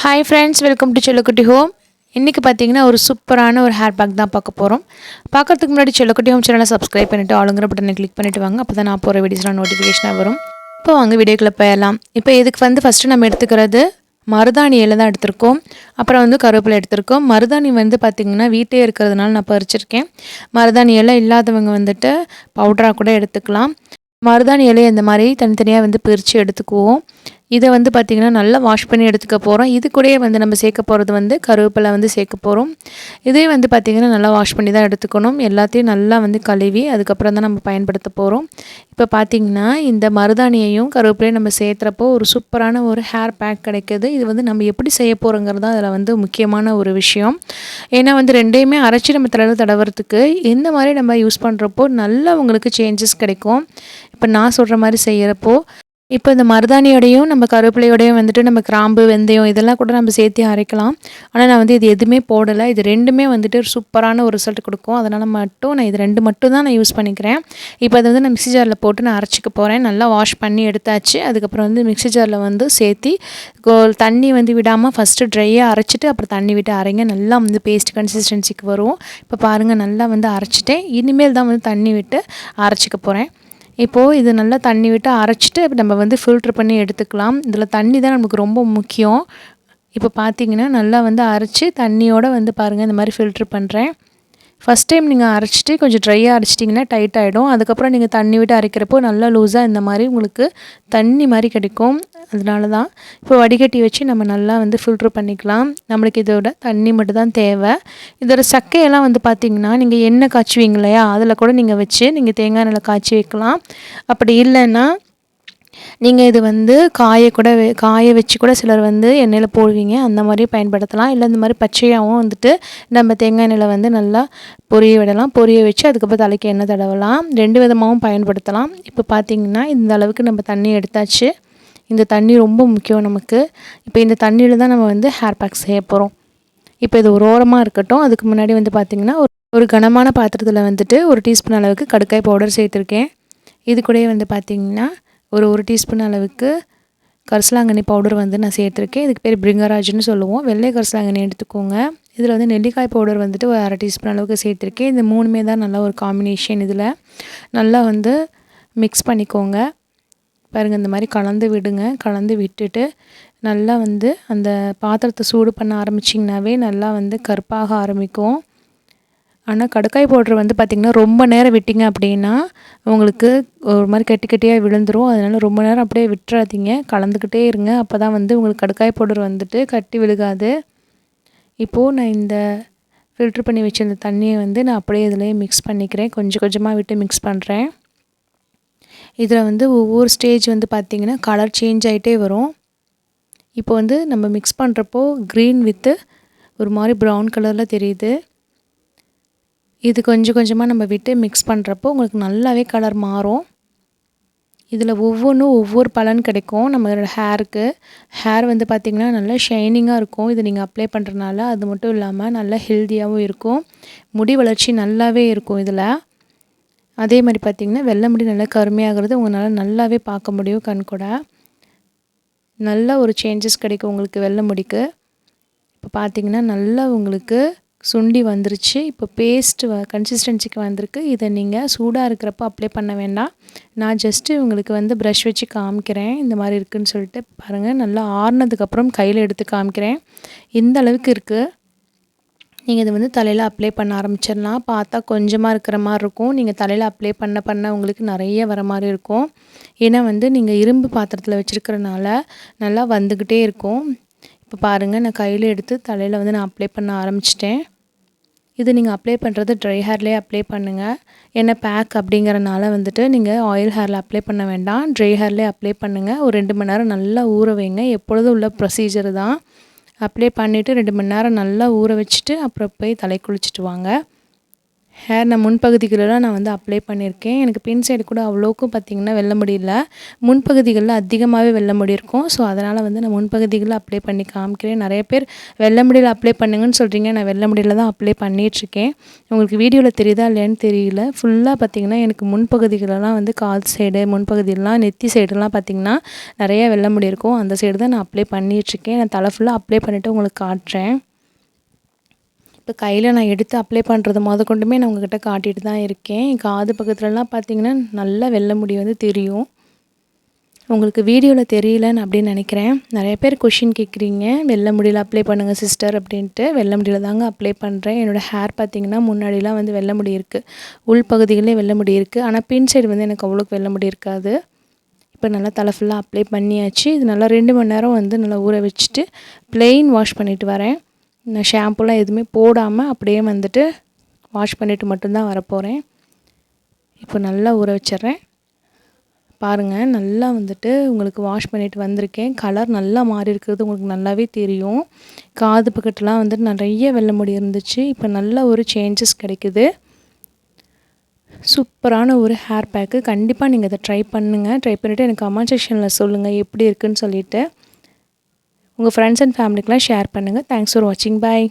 Hi friends welcome to Chellakutty home இன்றைக்கி பார்த்தீங்கன்னா ஒரு சூப்பரான ஒரு ஹேர் பேக் தான் பார்க்க போகிறோம் பார்க்கறதுக்கு முன்னாடி செல்லக்குட்டி ஹோம் சேனலை சப்ஸ்கிரைப் பண்ணிவிட்டு ஆளுங்கிற பட்டனை கிளிக் பண்ணிவிட்டு வாங்க. அப்போ தான் நான் போகிற வீடியோஸ்லாம் நோட்டிஃபிகேஷனாக வரும். இப்போ வாங்க வீடியோக்குள்ளே போயிடலாம். இப்போ இதுக்கு வந்து ஃபஸ்ட்டு நம்ம எடுத்துக்கிறது மருதாணி இலை தான் எடுத்திருக்கோம். அப்புறம் வந்து கருவேப்பிலை எடுத்திருக்கோம். மருதாணி வந்து பார்த்திங்கன்னா வீட்டே இருக்கிறதுனால நான் பறிச்சிருக்கேன். மருதாணி இலை இல்லாதவங்க வந்துட்டு பவுடராக கூட எடுத்துக்கலாம். மருதாணி இலையை இந்த மாதிரி தனித்தனியாக வந்து பிரித்து எடுத்துக்குவோம். இதை வந்து பார்த்திங்கன்னா நல்லா வாஷ் பண்ணி எடுத்துக்க போகிறோம் இது கூடயே வந்து நம்ம சேர்க்க போகிறது வந்து கருவேப்பிலை வந்து சேர்க்க போகிறோம் இதே வந்து பார்த்திங்கன்னா நல்லா வாஷ் பண்ணி தான் எடுத்துக்கணும். எல்லாத்தையும் நல்லா வந்து கழுவி அதுக்கப்புறம் தான் நம்ம பயன்படுத்த போகிறோம் இப்போ பார்த்திங்கன்னா இந்த மருதாணியையும் கருவேப்பிலையும் நம்ம சேர்த்துறப்போ ஒரு சூப்பரான ஒரு ஹேர் பேக் கிடைக்கிது. இது வந்து நம்ம எப்படி செய்ய போகிறோங்கிறது தான் அதில் வந்து முக்கியமான ஒரு விஷயம். ஏன்னா வந்து ரெண்டையுமே அரைச்சி நம்ம தலையில் தடவுறதுக்கு இந்த மாதிரி நம்ம யூஸ் பண்ணுறப்போ நல்லா உங்களுக்கு சேஞ்சஸ் கிடைக்கும். இப்போ நான் சொல்கிற மாதிரி செய்கிறப்போ இப்போ இந்த மருதாணியோடையும் நம்ம கருவேப்பிலையோடையும் வந்துட்டு நம்ம கிராம்பு வெந்தயம் இதெல்லாம் கூட நம்ம சேர்த்து அரைக்கலாம். ஆனால் நான் வந்து இது எதுவுமே போடலை. இது ரெண்டுமே வந்துட்டு ஒரு சூப்பரான ஒரு ரிசல்ட் கொடுக்கும். அதனால் மட்டும் நான் இது ரெண்டு மட்டும் தான் நான் யூஸ் பண்ணிக்கிறேன். இப்போ அதை வந்து நான் மிக்ஸி ஜாரில் போட்டு நான் அரைச்சிக்க போகிறேன் நல்லா வாஷ் பண்ணி எடுத்தாச்சு. அதுக்கப்புறம் வந்து மிக்ஸி ஜாரில் வந்து சேர்த்தி தண்ணி வந்து விடாமல் ஃபஸ்ட்டு ட்ரையாக அரைச்சிட்டு அப்புறம் தண்ணி விட்டு அரைங்க. நல்லா வந்து பேஸ்ட் கன்சிஸ்டன்சிக்கு வரும். இப்போ பாருங்கள் நல்லா வந்து அரைச்சிட்டேன். இனிமேல் தான் வந்து தண்ணி விட்டு அரைச்சிக்க போகிறேன் இப்போது இது நல்லா தண்ணி விட்டு அரைச்சிட்டு நம்ம வந்து ஃபில்ட்ரு பண்ணி எடுத்துக்கலாம். இதில் தண்ணி தான் நமக்கு ரொம்ப முக்கியம். இப்போ பார்த்திங்கன்னா நல்லா வந்து அரைச்சி தண்ணியோடு வந்து பாருங்கள் இந்த மாதிரி ஃபில்ட்ரு பண்ணுறேன் ஃபஸ்ட் டைம் நீங்கள் அரைச்சிட்டு கொஞ்சம் ட்ரையாக அரைச்சிட்டிங்கன்னா டைட் ஆகிடும் அதுக்கப்புறம் நீங்கள் தண்ணி விட்டு அரைக்கிறப்போ நல்லா லூஸாக இந்த மாதிரி உங்களுக்கு தண்ணி மாதிரி கிடைக்கும். அதனால தான் இப்போ வடிகட்டி வச்சு நம்ம நல்லா வந்து ஃபில்ட்ரு பண்ணிக்கலாம். நம்மளுக்கு இதோட தண்ணி மட்டும் தான் தேவை. இதோட சக்கையெல்லாம் வந்து பார்த்திங்கன்னா நீங்கள் எண்ணெய் காய்ச்சுவீங்க இல்லையா? அதில் கூட நீங்கள் வச்சு நீங்கள் தேங்காய் நல்லா காய்ச்சி வைக்கலாம். அப்படி இல்லைன்னா நீங்கள் இது வந்து காய கூட காய வச்சு கூட சிலர் வந்து எண்ணெயில் போடுவீங்க. அந்த மாதிரி பயன்படுத்தலாம். இல்லை இந்த மாதிரி பச்சையாகவும் வந்துட்டு நம்ம தேங்காய் எண்ணெயில் வந்து நல்லா பொரிய விடலாம். பொரிய வச்சு அதுக்கப்புறம் தலைக்கு எண்ணெய் தடவலாம். ரெண்டு விதமாகவும் பயன்படுத்தலாம். இப்போ பார்த்திங்கன்னா இந்த அளவுக்கு நம்ம தண்ணி எடுத்தாச்சு. இந்த தண்ணி ரொம்ப முக்கியம் நமக்கு. இப்போ இந்த தண்ணியில் தான் நம்ம வந்து ஹேர் பேக் செய்ய போகிறோம் இப்போ இது ஒரு ஓரமாக இருக்கட்டும். அதுக்கு முன்னாடி வந்து பார்த்திங்கன்னா ஒரு ஒரு கனமான பாத்திரத்தில் வந்துட்டு ஒரு டீஸ்பூன் அளவுக்கு கடுக்காய் பவுடர் சேர்த்துருக்கேன். இது கூடயே வந்து பார்த்திங்கன்னா ஒரு ஒரு டீஸ்பூன் அளவுக்கு கரிசலாங்கண்ணி பவுடர் வந்து நான் சேர்த்துருக்கேன். இதுக்கு பேர் பிரிங்கராஜ்னு சொல்லுவோம். வெள்ளை கரிசலாங்கண்ணி எடுத்துக்கோங்க. இதில் வந்து நெல்லிக்காய் பவுடர் வந்துட்டு ஒரு அரை டீஸ்பூன் அளவுக்கு சேர்த்துருக்கேன். இந்த மூணுமே தான் நல்லா ஒரு காம்பினேஷன் இதில். நல்லா வந்து மிக்ஸ் பண்ணிக்கோங்க. பாருங்கள் இந்த மாதிரி கலந்து விடுங்க. கலந்து விட்டுட்டு நல்லா வந்து அந்த பாத்திரத்தை சூடு பண்ண ஆரம்பிச்சிங்கனாவே நல்லா வந்து கருப்பாக ஆரம்பிக்கும். ஆனால் கடுக்காய் பவுட்ரு வந்து பார்த்திங்கன்னா ரொம்ப நேரம் விட்டிங்க அப்படின்னா உங்களுக்கு ஒரு மாதிரி கட்டி கட்டியாக விழுந்துடும் அதனால் ரொம்ப நேரம் அப்படியே விட்டுறாதீங்க. கலந்துக்கிட்டே இருங்க. அப்போ தான் வந்து உங்களுக்கு கடுக்காய் பவுடர் வந்துட்டு கட்டி விழுகாது. இப்போது நான் இந்த ஃபில்ட்ரு பண்ணி வச்சிருந்த தண்ணியை வந்து நான் அப்படியே இதில் மிக்ஸ் பண்ணிக்கிறேன். கொஞ்சம் கொஞ்சமாக விட்டு மிக்ஸ் பண்ணுறேன் இதில் வந்து ஒவ்வொரு ஸ்டேஜ் வந்து பார்த்திங்கன்னா கலர் சேஞ்ச் ஆகிட்டே வரும். இப்போ வந்து நம்ம மிக்ஸ் பண்ணுறப்போ க்ரீன் வித்து ஒரு மாதிரி ப்ரௌன் கலரில் தெரியுது. இது கொஞ்சம் கொஞ்சமாக நம்ம விட்டு மிக்ஸ் பண்ணுறப்போ உங்களுக்கு நல்லாவே கலர் மாறும். இதில் ஒவ்வொன்றும் ஒவ்வொரு பலன் கிடைக்கும். நம்மளோட ஹேருக்கு ஹேர் வந்து பார்த்திங்கன்னா நல்லா ஷைனிங்காக இருக்கும். இது நீங்கள் அப்ளை பண்ணுறனால அது மட்டும் இல்லாமல் நல்லா ஹெல்த்தியாகவும் இருக்கும். முடி வளர்ச்சி நல்லாவே இருக்கும் இதில். அதே மாதிரி பார்த்திங்கன்னா வெள்ளை முடி நல்லா கருமையாகிறது உங்களால் நல்லாவே பார்க்க முடியும் கண் கூட. நல்ல ஒரு சேஞ்சஸ் கிடைக்கும் உங்களுக்கு வெள்ளை முடிக்கு. இப்போ பார்த்திங்கன்னா நல்லா உங்களுக்கு சுண்டி வந்துருச்சு. இப்போ பேஸ்ட் வ கன்சிஸ்டன்சிக்கு வந்திருக்கு. இதை நீங்கள் சூடாக இருக்கிறப்போ அப்ளை பண்ண வேண்டாம். நான் ஜஸ்ட்டு உங்களுக்கு வந்து ப்ரஷ் வச்சு காமிக்கிறேன். இந்த மாதிரி இருக்குதுன்னு சொல்லிட்டு பாருங்கள் நல்லா ஆறுனதுக்கப்புறம் கையில் எடுத்து காமிக்கிறேன். இந்த அளவுக்கு இருக்குது நீங்கள் இதை வந்து தலையில் அப்ளை பண்ண ஆரம்பிச்சிடலாம். பார்த்தா கொஞ்சமாக இருக்கிற மாதிரி இருக்கும். நீங்கள் தலையில் அப்ளை பண்ண பண்ண உங்களுக்கு நிறைய வர மாதிரி இருக்கும். ஏன்னா வந்து நீங்கள் இரும்பு பாத்திரத்தில் வச்சுருக்கிறனால நல்லா வந்துக்கிட்டே இருக்கும். இப்போ பாருங்கள் நான் கையில் எடுத்து தலையில் வந்து நான் அப்ளை பண்ண ஆரம்பிச்சிட்டேன். இது நீங்கள் அப்ளை பண்ணுறது ட்ரை ஹேர்லேயே அப்ளை பண்ணுங்கள் ஏன்னா பேக் அப்படிங்கிறனால வந்துட்டு நீங்கள் ஆயில் ஹேரில் அப்ளை பண்ண வேண்டாம். ட்ரை ஹேர்லேயே அப்ளை பண்ணுங்கள் ஒரு ரெண்டு மணி நேரம் நல்லா ஊற வைங்க. எப்பொழுதும் உள்ள ப்ரொசீஜர் தான். அப்ளை பண்ணிவிட்டு ரெண்டு மணி நேரம் நல்லா ஊற வச்சுட்டு அப்புறம் போய் தலை குளிச்சுட்டு வாங்க. ஹேர் நான் முன்பகுதிகளெலாம் நான் வந்து அப்ளை பண்ணியிருக்கேன். எனக்கு பின் சைடு கூட அவ்வளோக்கும் பார்த்திங்கன்னா வெள்ள முடியல. முன்பகுதிகளில் அதிகமாகவே வெள்ள முடி இருக்கும் ஸோ அதனால் வந்து நான் முன்பகுதிகளில் அப்ளை பண்ணி காமிக்கிறேன். நிறைய பேர் வெள்ள முடியில் அப்ளை பண்ணுங்கன்னு சொல்கிறீங்க நான் வெள்ள முடியில் தான் அப்ளை பண்ணிகிட்ருக்கேன் உங்களுக்கு வீடியோவில் தெரியுதா இல்லையான்னு தெரியல. ஃபுல்லாக பார்த்திங்கன்னா எனக்கு முன்பகுதிகளெல்லாம் வந்து கால் சைடு முன்பகுதியெல்லாம் நெத்தி சைடெல்லாம் பார்த்திங்கன்னா நிறைய வெள்ள முடி இருக்கும் அந்த சைடு தான் நான் அப்ளை பண்ணிகிட்ருக்கேன் நான் தலை ஃபுல்லாக அப்ளை பண்ணிவிட்டு உங்களுக்கு காட்டுறேன். இப்போ கையில் நான் எடுத்து அப்ளை பண்ணுறது முத கொண்டுமே நான் உங்ககிட்ட காட்டிட்டு தான் இருக்கேன். காது பக்கத்துலலாம் பார்த்தீங்கன்னா நல்லா வெள்ளை முடி வந்து தெரியும். உங்களுக்கு வீடியோவில் தெரியலன்னு அப்படின்னு நினைக்கிறேன். நிறைய பேர் கொஷின் கேட்குறீங்க. வெள்ளை முடியில் அப்ளை பண்ணுங்கள் சிஸ்டர் அப்படின்ட்டு. வெள்ளை முடியில் தாங்க அப்ளை பண்ணுறேன் என்னோடய ஹேர் பார்த்திங்கன்னா முன்னாடிலாம் வந்து வெள்ளை முடி இருக்குது உள் பகுதிகளே வெள்ளை முடி இருக்குது ஆனால் பின் சைடு வந்து எனக்கு அவ்வளோக்கு வெள்ளை முடி இருக்காது. இப்போ நல்லா தலை ஃபுல்லாக அப்ளை பண்ணியாச்சு. இது நல்லா ரெண்டு மணி நேரம் வந்து நல்லா ஊற வச்சுட்டு ப்ளெயின் வாஷ் பண்ணிவிட்டு வரேன். நான் ஷாம்புலாம் எதுவுமே போடாமல் அப்படியே வந்துட்டு வாஷ் பண்ணிவிட்டு மட்டும்தான் வரப்போகிறேன் இப்போ நல்லா ஊற வச்சிட்றேன். பாருங்கள் நல்லா வந்துட்டு உங்களுக்கு வாஷ் பண்ணிவிட்டு வந்திருக்கேன். கலர் நல்லா மாறி இருக்கிறது உங்களுக்கு நல்லாவே தெரியும். காது பக்கத்துலாம் வந்துட்டு நிறைய வெள்ளை முடி இருந்துச்சு. இப்போ நல்ல ஒரு சேஞ்சஸ் கிடைக்குது. சூப்பரான ஒரு ஹேர் பேக்கு கண்டிப்பாக நீங்கள் இதை ட்ரை பண்ணுங்கள் ட்ரை பண்ணிவிட்டு எனக்கு கமெண்ட் செக்ஷனில் சொல்லுங்கள் எப்படி இருக்குன்னு சொல்லிவிட்டு உங்கள் ஃப்ரெண்ட்ஸ் அண்ட் ஃபேமிலிக்கெலாம் ஷேர் பண்ணுங்கள் தேங்க்ஸ் ஃபார் வாட்சிங் பாய்